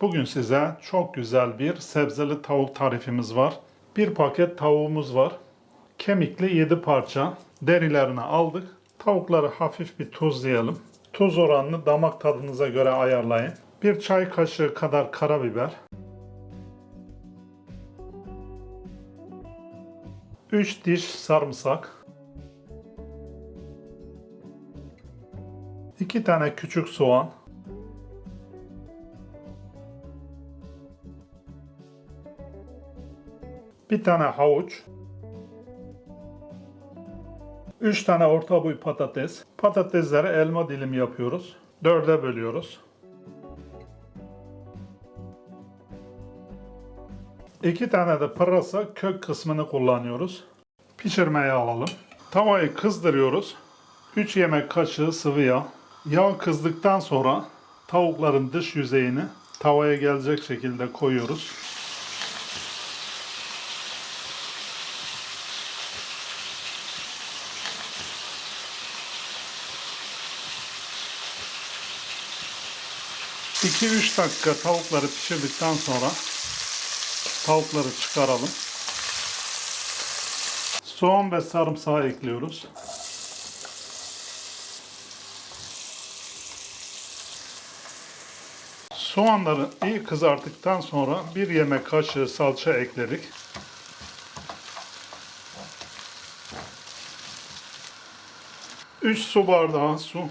Bugün size çok güzel bir sebzeli tavuk tarifimiz var. Bir paket tavuğumuz var. Kemikli 7 parça. Derilerini aldık. Tavukları hafif bir tuzlayalım. Tuz oranını damak tadınıza göre ayarlayın. Bir çay kaşığı kadar karabiber. 3 diş sarımsak. 2 tane küçük soğan. Bir tane havuç. 3 tane orta boy patates. Patatesleri elma dilim yapıyoruz. Dörde bölüyoruz. 2 tane de pırasa kök kısmını kullanıyoruz. Pişirmeye alalım. Tavayı kızdırıyoruz. 3 yemek kaşığı sıvı yağ. Yağ kızdıktan sonra tavukların dış yüzeyini tavaya gelecek şekilde koyuyoruz. İki üç dakika tavukları pişirdikten sonra tavukları çıkaralım. Soğan ve sarımsağı ekliyoruz. Soğanları iyi kızarttıktan sonra bir yemek kaşığı salça ekledik. Üç su bardağı su.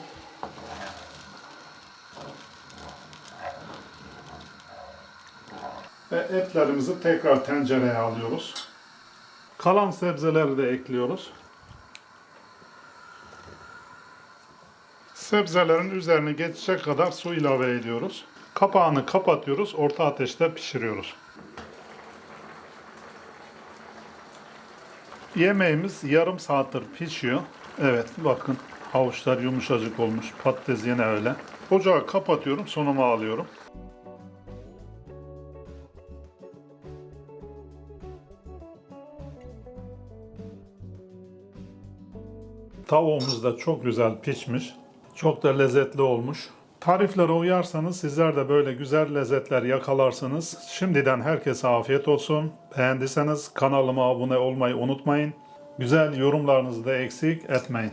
Ve etlerimizi tekrar tencereye alıyoruz. Kalan sebzeleri de ekliyoruz. Sebzelerin üzerine geçecek kadar su ilave ediyoruz. Kapağını kapatıyoruz, orta ateşte pişiriyoruz. Yemeğimiz yarım saattir pişiyor. Evet bakın havuçlar yumuşacık olmuş. Patates yine öyle. Ocağı kapatıyorum, sonuma alıyorum. Tavuğumuz da çok güzel pişmiş. Çok da lezzetli olmuş. Tariflere uyarsanız sizler de böyle güzel lezzetler yakalarsınız. Şimdiden herkese afiyet olsun. Beğendiyseniz kanalıma abone olmayı unutmayın. Güzel yorumlarınızı da eksik etmeyin.